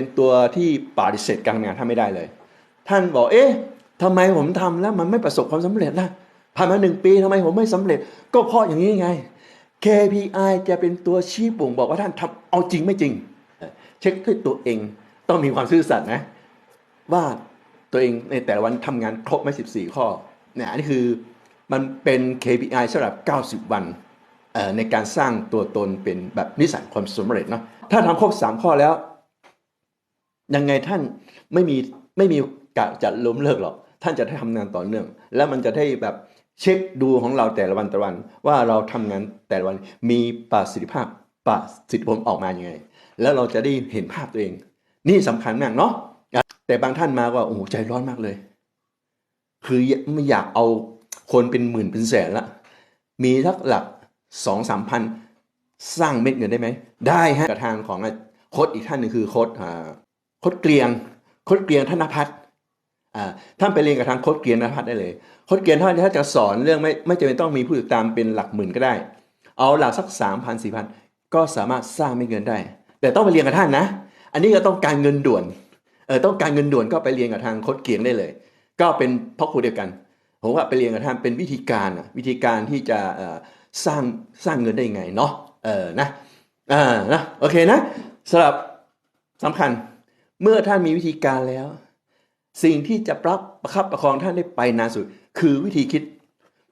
เป็นตัวที่ปฏิเสธการทำงานท่านไม่ได้เลย ท่านบอกเอ๊ะทำไมผมทำแล้วมันไม่ประสบความสำเร็จล่ะผ่านมาหนึ่งปีทำไมผมไม่สำเร็จ ก็เพราะอย่างนี้ไง KPI จะเป็นตัวชี้บ่งบอกว่าท่านทำเอาจริงไม่จริง เช็คด้วยตัวเองต้องมีความซื่อสัตย์นะ ว่าตัวเองในแต่ละวันทำงานครบไหม14 ข้อเนี่ยอันนี้คือมันเป็น KPI สำหรับ 90 วันเอ่อในการสร้างตัวตนเป็นแบบนิสัยความสำเร็จเนาะถ้าทำครบ 3 ข้อแล้ว ยังไงท่านไม่มีไม่มีกะจะล้มเลิกหรอก ท่านจะได้ทำงานต่อเนื่อง แล้วมันจะได้แบบเช็คดูของเราแต่ละวันแต่ละวัน ว่าเราทำงานแต่ละวันมีประสิทธิภาพประสิทธิผลออกมาอย่างไง แล้วเราจะได้เห็นภาพตัวเอง นี่สำคัญมากเนาะแต่บางท่านมาก็โอ้โหใจร้อนมากเลย คือไม่อยากเอาคนเป็นหมื่นเป็นแสนละมีทักหลักสองสามพันสร้างเม็ดเงินได้ไหมได้ฮะกับทางของโค้ดอีกท่านหนึ่งคือโค้ดอ่า คดเกรียงคดเกรียงธนพัฒน์อ่าท่านไปเรียนกับทางโคดเกรียงธนพัฒน์ได้เลยโคดเกรียงท่านถ้าจะสอนเรื่องไม่ไม่จำเป็นต้องมีผู้ติดตามเป็นหลักหมื่นก็ได้ เอาหลักสักสามพันสี่พันก็สามารถสร้างเม็ดเงินได้ แต่ต้องไปเรียนกับท่านนะ อันนี้ก็ต้องการเงินด่วนเออต้องการเงินด่วนก็ไปเรียนกับทางโคดเกียงได้เลย ก็เป็นพ่อครูเดียวกันผมว่าไปเรียนกับท่านเป็นวิธีการอะวิธีการที่จะสร้างสร้างเงินได้ยังไงเนาะเออนะอ่านะโอเคนะสำหรับสำคัญ เมื่อท่านมีวิธีการแล้ว สิ่งที่จะปรับประคับประคองท่านได้ไปนานสุด คือวิธีคิด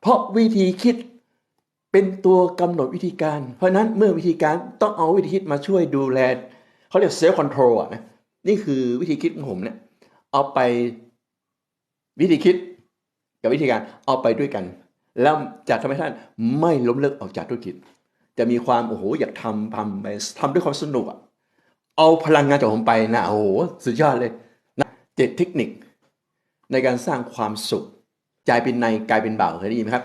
เพราะวิธีคิดเป็นตัวกำหนดวิธีการ เพราะฉะนั้นเมื่อวิธีการต้องเอาวิธีคิดมาช่วยดูแลเขาเรียกเซลล์คอนโทรลนะนี่คือวิธีคิดของผมเนี่ยเอาไปวิธีคิดกับวิธีการเอาไปด้วยกัน แล้วจะทำให้ท่านไม่ล้มเลิกออกจากธุรกิจ จะมีความโอ้โหอยากทำทำไปทำด้วยความสนุกอะ เอาพลังงานจากผมไปนะโอ้โหสุดยอดเลยนะเจ็ดเทคนิค ในการสร้างความสุข ใจเป็นในกายเป็นเบาเคยได้ยินไหมครับ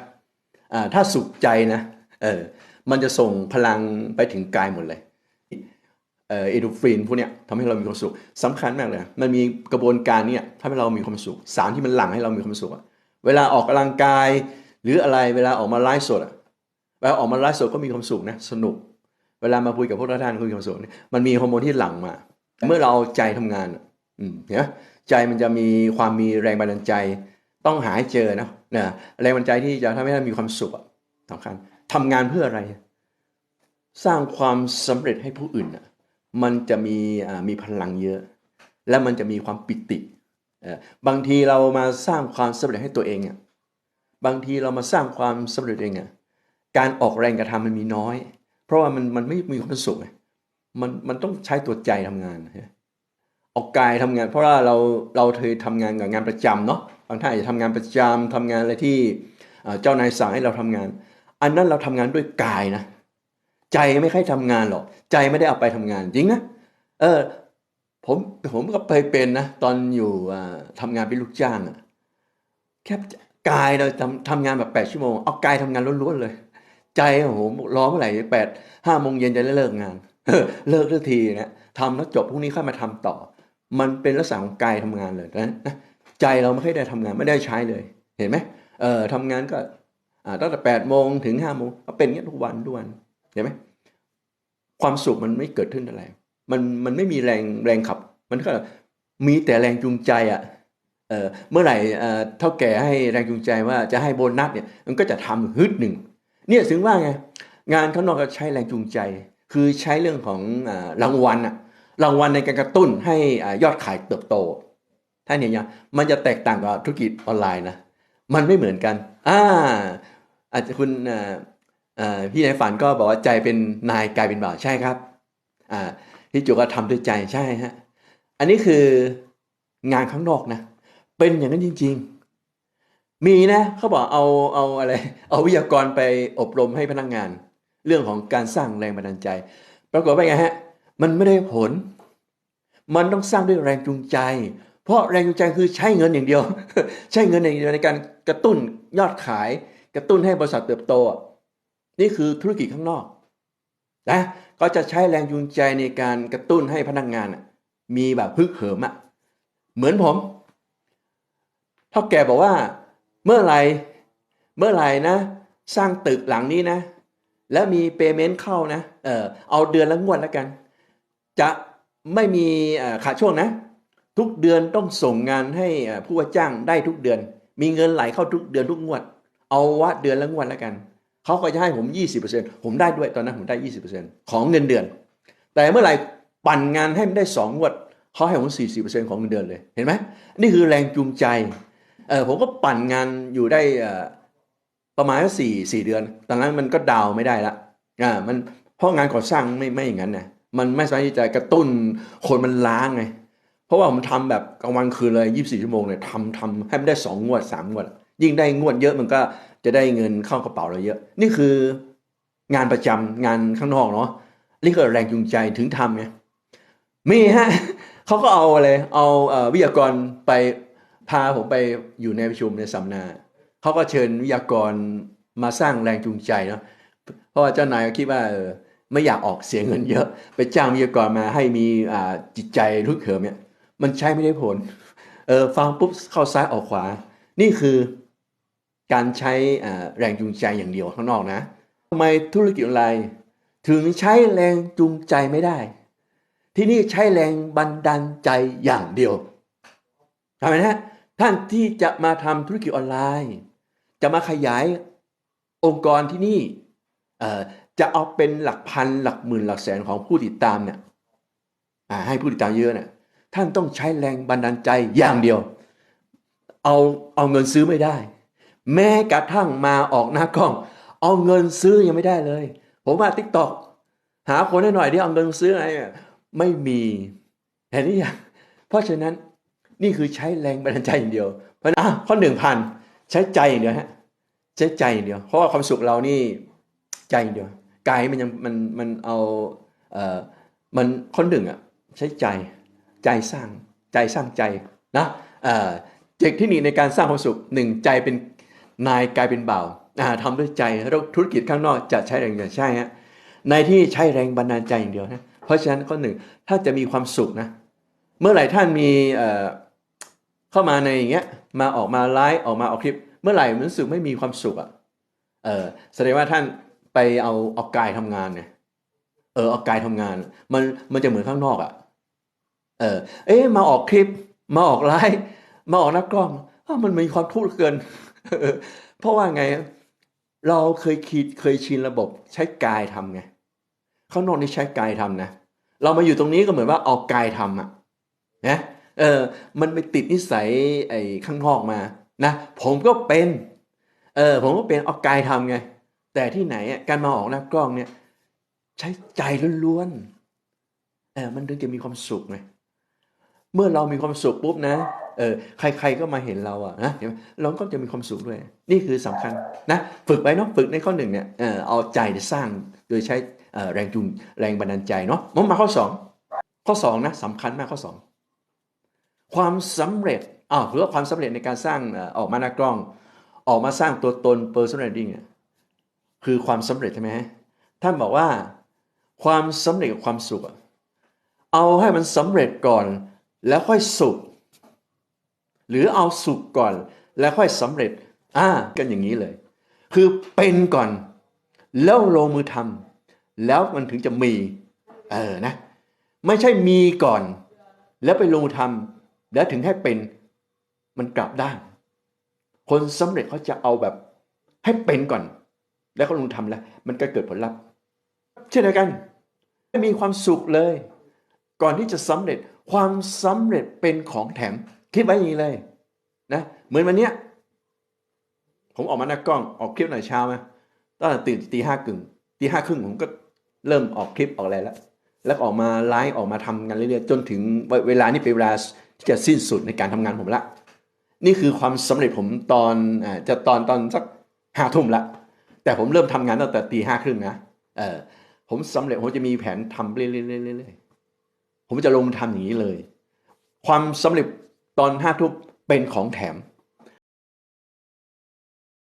อ่าถ้าสุขใจนะเออมันจะส่งพลังไปถึงกายหมดเลยเออเอโดรฟินพวกเนี้ยทำให้เรามีความสุขสำคัญมากเลย มันมีกระบวนการเนี้ยทำให้เรามีความสุข สารที่มันหลั่งให้เรามีความสุขอะเวลาออกกำลังกาย หรืออะไรเวลาออกมาไลฟ์สดอะเวลาออกมาไลฟ์สดก็มีความสุขนะสนุก เวลามาคุยกับพวกท่านก็มีความสุขมันมีฮอร์โมนที่หลั่งมา เมื่อเราเอาใจทำงานอะอืมเห็นไหมใจมันจะมีความมีแรงบันดาลใจ ต้องหาให้เจอนะนะแรงบันดาลใจที่จะทำให้เรามีความสุขอะสำคัญทำงานเพื่ออะไร สร้างความสำเร็จให้ผู้อื่นอะมันจะมีอ่ามีพลังเยอะ และมันจะมีความปิติเอ่อบางทีเรามาสร้างความสำเร็จให้ตัวเองอะบางทีเรามาสร้างความสำเร็จเองอะการออกแรงกระทำมันมีน้อยเพ ราะว่ามันมันไม่มีความสุขไงมันมันต้องใช้ตัวใจทำงานนะออกกายทำงาน เพราะว่าเราเราเคยทำงานกับงานประจำเนาะบางท่านอาจจะทำงานประจำทำงานอะไรที่เจ้านายสั่งให้เราทำงาน อันนั้นเราทำงานด้วยกายนะ ใจไม่ค่อยทำงานหรอก ใจไม่ได้เอาไปทำงานจริงนะเออผมผมก็เคยเป็นนะตอนอยู่อ่าทำงานเป็นลูกจ้างอะแค่กายเราทำทำงานแบบแปดชั่วโมงเอากายทำงานล้วนๆเลย ใจโอ้โหรอเมื่อไหร่แปดห้าโมงเย็นจะได้เลิกงานเลิกทันทีนะทำแล้วจบพรุ่งนี้ค่อยมาทำต่อ มันเป็นลักษณะของกายทำงานเลยนะใจเราไม่ค่อยได้ทำงานไม่ได้ใช้เลย เห็นไหมเออทำงานก็ตั้งแต่แปดโมงถึงห้าโมงก็เป็นอย่างนี้ทุกวันทุกวันเห็นไหมความสุขมันไม่เกิดขึ้นอะไร มันมันไม่มีแรงแรงขับ มันก็มีแต่แรงจูงใจอะเออเมื่อไหร่เอ่อเท่าแก่ให้แรงจูงใจว่าจะให้โบนัสเนี่ยมันก็จะทำฮึดหนึ่ง เนี่ยถึงว่าไงงานข้างนอกก็ใช้แรงจูงใจ คือใช้เรื่องของรางวัลอะรางวัลในการกระตุ้นให้ยอดขายเติบโตท่านเห็นยังมันจะแตกต่างกับธุรกิจออนไลน์นะมันไม่เหมือนกันอ่าอาจจะคุณพี่ในฝันก็บอกว่าใจเป็นนายกลายเป็นบ่าวใช่ครับอ่าพี่จุก็ทำด้วยใจใช่ฮะอันนี้คืองานข้างนอกนะเป็นอย่างนั้นจริง ๆ มีนะเขาบอกเอาเอาอะไร เอาวิทยากรไปอบรมให้พนักงาน เรื่องของการสร้างแรงบันดาลใจ ปรากฏว่าไงฮะ มันไม่ได้ผล มันต้องสร้างด้วยแรงจูงใจ เพราะแรงจูงใจคือใช้เงินอย่างเดียว ใช้เงินอย่างเดียวในการกระตุ้นยอดขาย กระตุ้นให้บริษัทเติบโต นี่คือธุรกิจข้างนอกนะก็จะใช้แรงจูงใจในการกระตุ้นให้พนักงานมีแบบพึกเหิมอะเหมือนผมเท่าแกบอกว่า เมื่อไหร่เมื่อไหร่นะ สร้างตึกหลังนี้นะ แล้วมีเปเมนต์เข้านะเออเอาเดือนละงวดแล้วกัน จะไม่มีขาดช่วงนะ ทุกเดือนต้องส่งงานให้ผู้ว่าจ้างได้ทุกเดือน มีเงินไหลเข้าทุกเดือนทุกงวด เอาว่าเดือนละงวดแล้วกันเขาก็จะให้ผม 20%ผมได้ด้วยตอนนั้นผมได้ 20%ของเงินเดือน แต่เมื่อไหร่ปั่นงานให้มันได้สองงวดเขาให้ผม40%ของเงินเดือนเลย เห็นไหมนี่คือแรงจูงใจ ออผมก็ปั่นงานอยู่ได้ประมาณสี่สี่เดือน ตอนนั้นมันก็ดาวไม่ได้ละอ่ามันเพราะงานก่อสร้างไม่ไม่อย่างนั้นนะมันไม่สามารถที่จะกระตุ้นคนมันล้างไง เพราะว่าผมทำแบบกลางวันคืนเลย24ชั่วโมงเลยทำทำให้มันได้2งงวด3งวด ยิ่งได้งวดเยอะมันก็จะได้เงินเข้ากระเป๋าเราเยอะ นี่คืองานประจำงานข้างนอกเนาะนี่คือแรงจูงใจถึงทำไงมีฮะเขาก็เอาอะไรเอาวิทยากรไป พาผมไปอยู่ในประชุมในสัมนาเขาก็เชิญวิทยากรมาสร้างแรงจูงใจเนาะเพราะว่าเจ้านายก็คิดว่าเออไม่อยากออกเสียเงินเยอะ ไปจ้างวิทยากรมาให้มีอ่าจิตใจลุกเหิมเนี่ยมันใช้ไม่ได้ผลเออฟังปุ๊บเข้าซ้ายออกขวา นี่คือการใช้แรงจูงใจอย่างเดียวข้างนอกนะทำไมธุรกิจออนไลน์ถึงใช้แรงจูงใจไม่ได้ ที่นี่ใช้แรงบันดาลใจอย่างเดียวทำไมนะ ท่านที่จะมาทำธุรกิจออนไลน์ จะมาขยายองค์กรที่นี่จะเอาเป็นหลักพันหลักหมื่นหลักแสนของผู้ติดตามเนี่ยให้ผู้ติดตามเยอะเนี่ยท่านต้องใช้แรงบันดาลใจอย่างเดียว เอาเอาเงินซื้อไม่ได้ แม้กระทั่งมาออกหน้ากล้อง เอาเงินซื้อยังไม่ได้เลย ผมว่าทิกตอกหาคนให้หน่อยที่เอาเงินซื้ออะไรไม่มีเห็นหรือยังเพราะฉะนั้น นี่คือใช้แรงบันดาลใจอย่างเดียว เพราะนะข้อหนึ่งพันใช้ใจอย่างเดียวฮะใช้ใจอย่างเดียว เพราะว่าความสุขเรานี่ใจอย่างเดียวกายมันยังมันมันเอาเอ่อมันข้อหนึ่งอะใช้ใจใจสร้างใจสร้างใจนะเอ่อเทคนิคในการสร้างความสุขหนึ่งใจเป็นนายกายเป็นบ่าวอ่าทำด้วยใจแล้วธุรกิจข้างนอกจะใช้แรงอย่างใช่ฮะในที่ใช้แรงบันดาลใจอย่างเดียวนะเพราะฉะนั้นข้อหนึ่งถ้าจะมีความสุขนะเมื่อไหร่ท่านมีเอ่อ เข้ามาในอย่างเงี้ยมาออกมาไลฟ์ออกมาออกคลิป เมื่อไหร่มันรู้สึกไม่มีความสุขอะเออแสดงว่าท่านไปเอาเอากายทำงานเนี่ยเออเอากายทำงาน มันมันจะเหมือนข้างนอกอะเออ เอ๊ะมาออกคลิป มาออกไลฟ์มาออกน้ากล้องอมันมีความทุกข์เกิน เพราะว่าไง เราเคยคิดเคยชินระบบใช้กายทำไงข้างนอกนี่ใช้กายทำนะเรามาอยู่ตรงนี้ก็เหมือนว่าเอากายทำอะนะ เออมันไปติดนิสัยไอ้ข้างนอกมานะผมก็เป็นเออผมก็เป็นเอากายทำไง แต่ที่ไหนการมาออกหน้ากล้องเนี่ย ใช้ใจล้วนๆเออมันถึงจะมีความสุขไงเมื่อเรามีความสุขปุ๊บนะเออใครๆก็มาเห็นเราอะนะเห็นไหมเราก็จะมีความสุขด้วย นี่คือสำคัญนะฝึกไปเนาะฝึกในข้อหนึ่งเนี่ยเออเอาใจสร้างโดยใช้แรงจูงแรงบันดาลใจเนาะมามาข้อสองข้อสองนะสำคัญมากข้อสอง ความสำเร็จอ้าวหรือว่าความสำเร็จในการสร้างออกมาหน้ากล้อง ออกมาสร้างตัวตน personal branding เนี่ยคือความสำเร็จใช่ไหมท่านบอกว่าความสำเร็จกับความสุข เอาให้มันสำเร็จก่อนแล้วค่อยสุข หรือเอาสุขก่อนแล้วค่อยสำเร็จอ่ากันอย่างนี้เลย คือเป็นก่อน แล้วลงมือทำแล้วมันถึงจะมีเออนะ ไม่ใช่มีก่อน แล้วไปลงมือทำ แล้วถึงให้เป็นมันกลับด้านคนสำเร็จเขาจะเอาแบบให้เป็นก่อน แล้วเขาลงมือทำแล้ว มันก็เกิดผลลัพธ์ เช่นเดียวกันไม่มีความสุขเลย ก่อนที่จะสำเร็จความสำเร็จเป็นของแถม คิดไว้อย่างนี้เลยนะเหมือนวันเนี้ยผมออกมาหน้ากล้องออกคลิปหน่อยเช้าไหมตั้งแต่ตื่นตีห้ากึ่งตีห้าครึ่งผมก็เริ่มออกคลิปออกอะไรแล้ว แล้วออกมาไลฟ์ออกมาทำงานเรื่อยๆจนถึงเวลานี้เป็นเวลา จะสิ้นสุดในการทำงานผมละ นี่คือความสำเร็จผมตอนอจะตอนตอนสักห้าทุ่มละ แต่ผมเริ่มทำงานตั้งแต่ตีห้าครึ่งนะเออผมสำเร็จผมจะมีแผนทำเรื่อยๆๆผมจะลงทำอย่างนี้เลย ความสำเร็จตอนห้าทุ่มเป็นของแถม